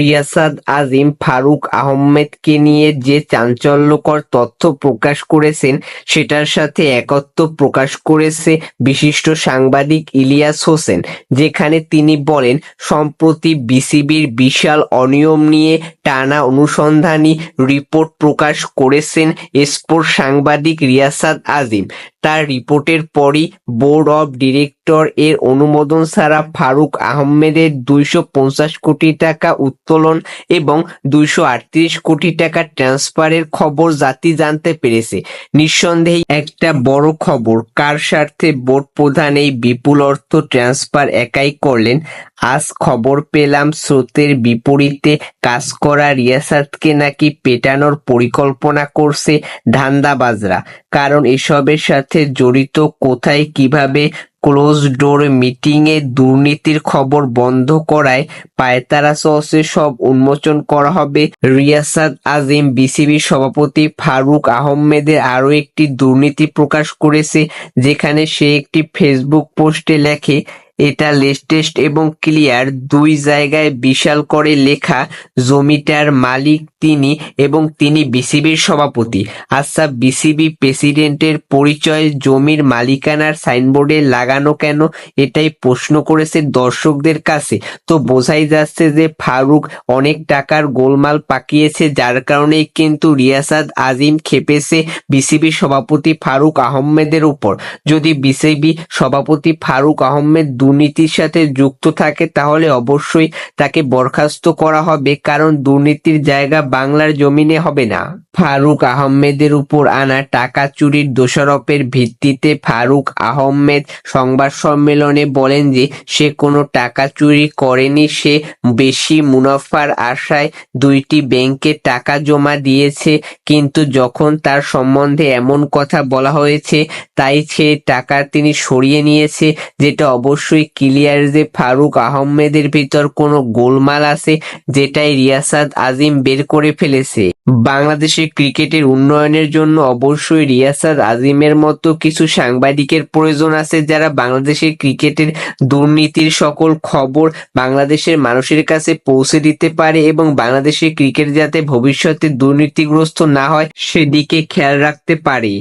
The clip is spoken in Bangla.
রিয়াসাদ আজিম ফারুক আহমেদকে নিয়ে যে চাঞ্চল্যকর তথ্য প্রকাশ করেছেন, সেটার সাথে একত্ব প্রকাশ করেছে বিশিষ্ট সাংবাদিক ইলিয়াস হোসেন, যেখানে তিনি বলেন, সম্প্রতি বিসিবির বিশাল অনিয়ম নিয়ে টানা অনুসন্ধানী রিপোর্ট প্রকাশ করেছেন স্পোর্ট সাংবাদিক রিয়াসাদ আজিম। তার রিপোর্টের পরই বোর্ড অব ডিরেক্টর এর অনুমোদন ছাড়া ফারুক আহমেদের দুইশো পঞ্চাশ কোটি টাকা উত্তোলন এবং দুইশো আটত্রিশ কোটি টাকা ট্রান্সফারের খবর জাতি জানতে পেরেছে। নিঃসন্দেহে একটা বড় খবর, কার স্বার্থে বোর্ড প্রধান এই বিপুল অর্থ ট্রান্সফার একাই করলেন? আজ খবর পেলাম স্রোতের বিপরীতে কাজ করা রিয়াসাতকে নাকি পেটানোর পরিকল্পনা করছে ধান্দাবাজরা। কারণ এসবের সাথে জড়িত কোথায়, কীভাবে ক্লোজ ডোর মিটিং এ দুর্নীতির খবর বন্ধ করায় পায়তারা সসে সব উন্মোচন করা হবে। রিয়াসাদ আজিম বিসিবির সভাপতি ফারুক আহমেদের আরও একটি দুর্নীতি প্রকাশ করেছে, যেখানে সে একটি ফেসবুক পোস্টে লেখে এটা লেটেস্ট এবং ক্লিয়ার দুই জায়গায় বিশাল করে লেখা জমিটার মালিক তিনি এবং তিনি বিসিবির সভাপতি। আচ্ছা বিসিবি প্রেসিডেন্টের পরিচয় জমির মালিকানার সাইনবোর্ডে লাগানো কেন? এটাই প্রশ্ন করেছে দর্শকদের কাছে। তো বোঝাই যাচ্ছে যে ফারুক অনেক টাকার গোলমাল পাকিয়েছে, যার কারণেই কিন্তু রিয়াসাদ আজিম খেপেছে বিসিবি সভাপতি ফারুক আহমেদের উপর। যদি বিসিবি সভাপতি ফারুক আহমেদ দুর্নীতির সাথে যুক্ত থাকে, তাহলে অবশ্যই তাকে বরখাস্ত করা হবে, কারণ দুর্নীতির জায়গা বাংলার জমিনে হবে না। ফারুক আহমেদের উপর আনা টাকা চুরির দোষারোপের ভিত্তিতে ফারুক আহমেদ সংবাদ সম্মেলনে বলেন যে, সে কোনো টাকা চুরি করেনি, সে বেশি মুনাফার আশায় দুইটি ব্যাংকে টাকা জমা দিয়েছে, কিন্তু যখন তার সম্বন্ধে এমন কথা বলা হয়েছে, তাই সে টাকা তিনি সরিয়ে নিয়েছে, যেটা অবশ্যই ক্লিয়ার যে ফারুক আহমেদের ভিতর কোনো গোলমাল আছে, যেটাই রিয়াসাদ আজিম বের করে ফেলেছে। বাংলাদেশের ক্রিকেটের উন্নয়নের জন্য অবশ্যই রিয়াসাদ আজিমের মতো কিছু সাংবাদিকের প্রয়োজন আছে, যারা বাংলাদেশের ক্রিকেটের দুর্নীতির সকল খবর বাংলাদেশের মানুষের কাছে পৌঁছে দিতে পারে এবং বাংলাদেশের ক্রিকেট যাতে ভবিষ্যতে দুর্নীতিগ্রস্ত না হয়, সেদিকে খেয়াল রাখতে পারে।